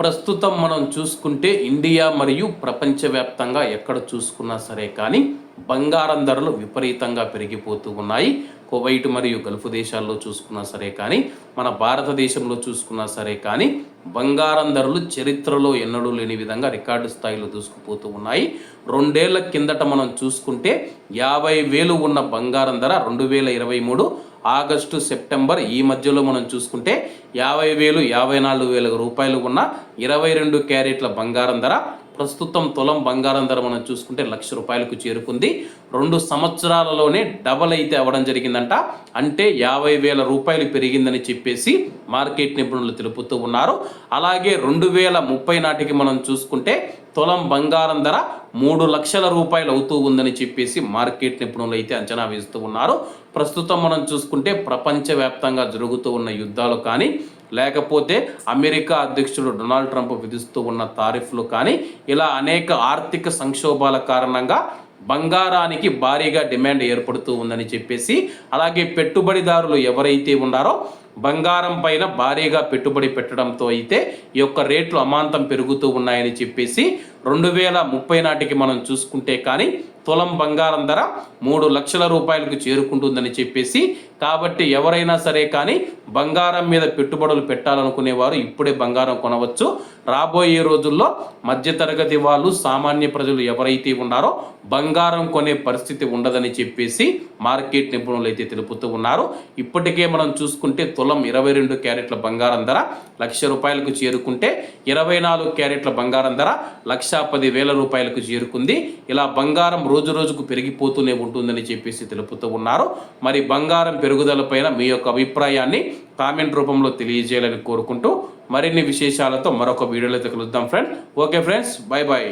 ప్రస్తుతం మనం చూసుకుంటే ఇండియా మరియు ప్రపంచవ్యాప్తంగా ఎక్కడ చూసుకున్నా సరే కానీ బంగారం ధరలు విపరీతంగా పెరిగిపోతూ ఉన్నాయి. కువైట్ మరియు గల్ఫ్ దేశాల్లో చూసుకున్నా సరే కానీ మన భారతదేశంలో చూసుకున్నా సరే కానీ బంగారం ధరలు చరిత్రలో ఎన్నడూ లేని విధంగా రికార్డు స్థాయిలో దూసుకుపోతూ ఉన్నాయి. రెండేళ్ళ కిందట మనం చూసుకుంటే యాభై వేలు ఉన్న బంగారం ధర రెండు వేల ఇరవై మూడు ఆగస్టు సెప్టెంబర్ ఈ మధ్యలో మనం చూసుకుంటే యాభై వేలు యాభై నాలుగు వేల రూపాయలు ఉన్న ఇరవై రెండు క్యారెట్ల బంగారం ధర ప్రస్తుతం తులం బంగారం ధర మనం చూసుకుంటే లక్ష రూపాయలకు చేరుకుంది. రెండు సంవత్సరాలలోనే డబల్ అయితే అవ్వడం జరిగిందంట. అంటే యాభై వేల రూపాయలు పెరిగిందని చెప్పేసి మార్కెట్ నిపుణులు తెలుపుతూ ఉన్నారు. అలాగే రెండు వేల ముప్పై నాటికి మనం చూసుకుంటే తులం బంగారం ధర మూడు లక్షల రూపాయలు అవుతూ ఉందని చెప్పేసి మార్కెట్ నిపుణులు అయితే అంచనా వేస్తూ ఉన్నారు. ప్రస్తుతం మనం చూసుకుంటే ప్రపంచవ్యాప్తంగా జరుగుతూ ఉన్న యుద్ధాలు కానీ లేకపోతే అమెరికా అధ్యక్షుడు డొనాల్డ్ ట్రంప్ విధిస్తూ ఉన్న తారీఫ్లు కానీ ఇలా అనేక ఆర్థిక సంక్షోభాల కారణంగా బంగారానికి భారీగా డిమాండ్ ఏర్పడుతూ ఉందని చెప్పేసి అలాగే పెట్టుబడిదారులు ఎవరైతే ఉన్నారో బంగారం పైన భారీగా పెట్టుబడి పెట్టడంతో అయితే ఈ యొక్క రేట్లు అమాంతం పెరుగుతూ ఉన్నాయని చెప్పేసి రెండు వేల ముప్పై నాటికి మనం చూసుకుంటే కానీ తులం బంగారం ధర మూడు లక్షల రూపాయలకు చేరుకుంటుందని చెప్పేసి కాబట్టి ఎవరైనా సరే కానీ బంగారం మీద పెట్టుబడులు పెట్టాలనుకునేవారు ఇప్పుడే బంగారం కొనవచ్చు. రాబోయే రోజుల్లో మధ్యతరగతి వాళ్ళు సామాన్య ప్రజలు ఎవరైతే ఉన్నారో బంగారం కొనే పరిస్థితి ఉండదని చెప్పేసి మార్కెట్ నిపుణులు అయితే తెలుపుతూ ఉన్నారు. ఇప్పటికే మనం చూసుకుంటే తులం ఇరవై రెండు క్యారెట్ల బంగారం ధర లక్ష రూపాయలకు చేరుకుంటే ఇరవై నాలుగు క్యారెట్ల బంగారం ధర లక్ష పది వేల రూపాయలకు చేరుకుంది. ఇలా బంగారం రోజు రోజుకు పెరిగిపోతూనే ఉంటుందని చెప్పేసి తెలుపుతూ ఉన్నారు. మరి బంగారం పెరుగుదలపైన మీ యొక్క అభిప్రాయాన్ని కామెంట్ రూపంలో తెలియజేయాలని కోరుకుంటూ మరిన్ని విశేషాలతో మరొక వీడియోలో కలుద్దాం friend okay friends bye bye